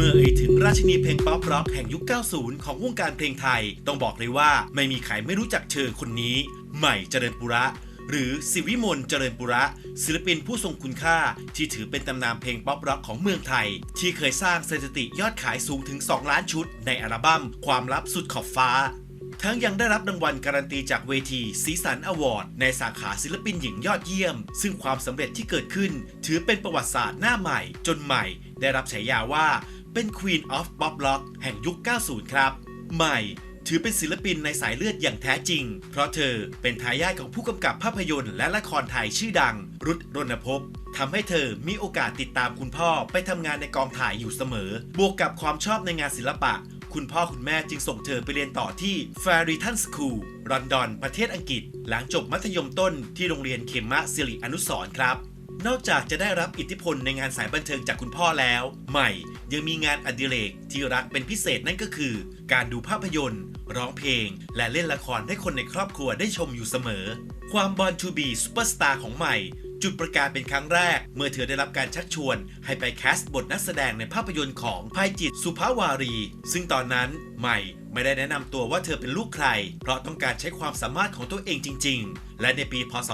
เมื่อเอ่ยถึงราชินีเพลงป๊อปร็อกแห่งยุค 90 ของวงการเพลงไทย ต้องบอกเลยว่าไม่มีใครไม่รู้จักเธอคนนี้ ใหม่เจริญปุระ หรือสิวิมลเจริญปุระ ศิลปินผู้ทรงคุณค่า ที่ถือเป็นตำนานเพลงป๊อปร็อกของเมืองไทย ที่เคยสร้างสถิติยอดขายสูงถึง 2 ล้านชุด ในอัลบั้มความลับสุดขอบฟ้าทั้งยังได้รับรางวัลการันตีจากเวทีสีสันอวอร์ด ในสาขาศิลปินหญิงยอดเยี่ยม ซึ่งความสำเร็จที่เกิดขึ้น ถือเป็นประวัติศาสตร์หน้าใหม่ จนใหม่ ได้รับฉายาว่า เป็น Queen of Pop Rock แห่งยุค 90 ครับ ใหม่ถือเป็นศิลปินในสายเลือดอย่างแท้จริง เพราะเธอเป็นทายาทของผู้กำกับภาพยนตร์และละครไทยชื่อดัง รุดรณพบทำให้เธอมีโอกาสติดตามคุณพ่อไปทำงานในกองถ่ายอยู่เสมอ บวกกับความชอบในงานศิลปะ คุณพ่อคุณแม่จึงส่งเธอไปเรียนต่อที่ f a r i t o n School ลอนดอน ประเทศอังกฤษ หลังจบมัธยมต้นที่โรงเรียนเขมะสิริอนุสรครับ นอกจากจะได้รับอิทธิพลในงานสายบันเทิงจากคุณพ่อแล้ว ใหม่ยังมีงานอดิเรกที่รักเป็นพิเศษนั่นก็คือ การดูภาพยนตร์ ร้องเพลง และเล่นละครให้คนในครอบครัวได้ชมอยู่เสมอ ความบอลทูบีซูเปอร์สตาร์ของใหม่ จุดประกายเป็นครั้งแรก เมื่อเธอได้รับการชักชวน ให้ไปแคสต์บทนักแสดงในภาพยนตร์ของภัยจิตสุภาวารี ซึ่งตอนนั้นใหม่ไม่ได้แนะนำตัวว่าเธอเป็นลูกใคร เพราะต้องการใช้ความสามารถของตัวเองจริง ๆ และในปี พศ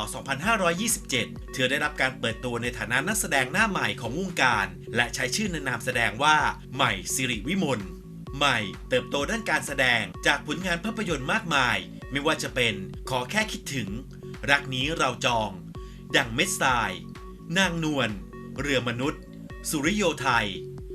2527 เธอได้รับการเปิดตัวในฐานะนักแสดงหน้าใหม่ของวงการ และใช้ชื่อในนามแสดงว่าใหม่สิริวิมลใหม่เติบโตด้านการแสดงจากผลงานภาพยนตร์มากมาย ไม่ว่าจะเป็นขอแค่คิดถึง รักนี้เราจอง ดังเม็ดทราย นางนวล เรือมนุษย์ สุริโยไทย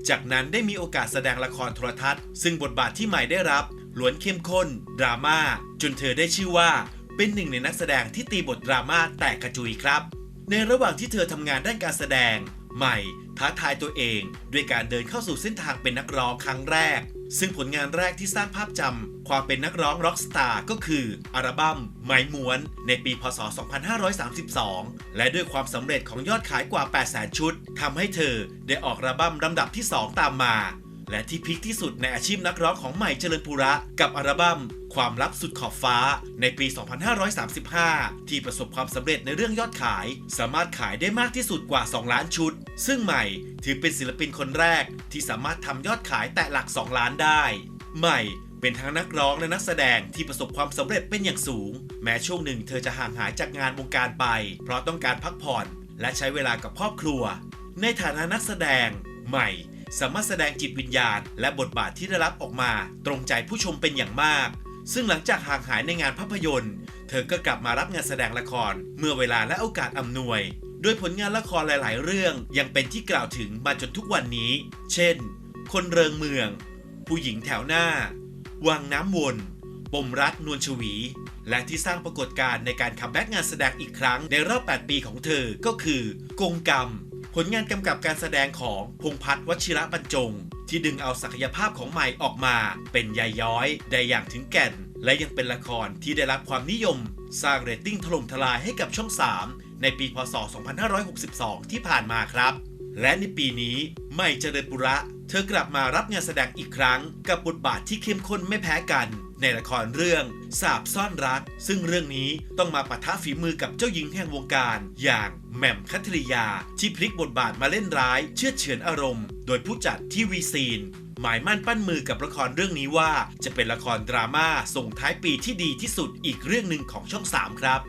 จากนั้นได้มีโอกาสแสดงละครโทรทัศน์ ซึ่งบทบาทที่ใหม่ได้รับล้วนเข้มข้น ดราม่า จนเธอได้ชื่อว่าเป็นหนึ่งในนักแสดงที่ตีบทดราม่าแตกกระจุยครับ ในระหว่างที่เธอทำงานด้านการแสดง ใหม่ท้าทายตัวเอง ด้วยการเดินเข้าสู่เส้นทางเป็นนักร้องครั้งแรก ซึ่งผลงานแรกที่สร้างภาพจำความเป็นนักร้องร็อกสตาร์ก็คือ อัลบั้มไม้ม้วน ในปี พศ 2532 และด้วยความสำเร็จของยอดขายกว่า 800,000 ชุดทำให้เธอได้ออกอัลบั้มลำดับที่ 2 ตามมา และที่พีคที่สุดในอาชีพนักร้องของใหม่เจริญปุระ กับอัลบั้มความลับสุดขอบฟ้าในปี 2535 ที่ประสบความสำเร็จในเรื่องยอดขาย สามารถขายได้มากที่สุดกว่า 2 ล้านชุด ซึ่งใหม่ถือเป็นศิลปินคนแรกที่สามารถทำยอดขายแตะหลัก 2 ล้านได้ ใหม่เป็นทั้งนักร้องและนักแสดงที่ประสบความสำเร็จเป็นอย่างสูง แม้ช่วงหนึ่งเธอจะห่างหายจากงานวงการไป เพราะต้องการพักผ่อน และใช้เวลากับครอบครัว ในฐานะนักแสดงใหม่ สามารถแสดงจิตวิญญาณ และบทบาทที่ได้รับออกมา ตรงใจผู้ชมเป็นอย่างมาก ซึ่งหลังจากห่างหายในงานภาพยนตร์ เธอก็กลับมารับงานแสดงละคร เมื่อเวลาและโอกาสอำนวย โดยผลงานละครหลาย ๆ เรื่องยังเป็นที่กล่าวถึงมาจนทุกวันนี้ เช่น คนเริงเมือง ผู้หญิงแถวหน้า วังน้ำวน ปมรักนวลชวี และที่สร้างปรากฏการณ์ในการคัมแบ็กงานแสดงอีกครั้งในรอบ 8 ปีของเธอก็คือกงกรรม ผลงานกำกับการแสดงของพงพัฒน์วชิระบรรจง ที่ดึงเอาศักยภาพของใหม่ออกมา เป็นยายย้อย ได้อย่างถึงแก่น และยังเป็นละครที่ได้รับความนิยม สร้างเรตติ้งถล่มทลายให้กับช่อง 3 ในปีพศ 2562 ที่ผ่านมาครับ และในปีนี้ใหม่เจริญปุระ เธอกลับมารับงานแสดงอีกครั้ง กับบทบาทที่เข้มข้นไม่แพ้กัน ในละครเรื่องสาบซ่อนรัก ซึ่งเรื่องนี้ต้องมาปะทะฝีมือกับเจ้าหญิงแห่งวงการ อย่างแหม่มคัทริยา ที่พลิกบทบาทมาเล่นร้ายเชื่อเฉือนอารมณ์ โดยผู้จัดที่วีซีนหมายมั่นปั้นมือกับละครเรื่องนี้ว่า จะเป็นละครดราม่าส่งท้ายปีที่ดีที่สุดอีกเรื่องหนึ่งของช่อง 3 ครับ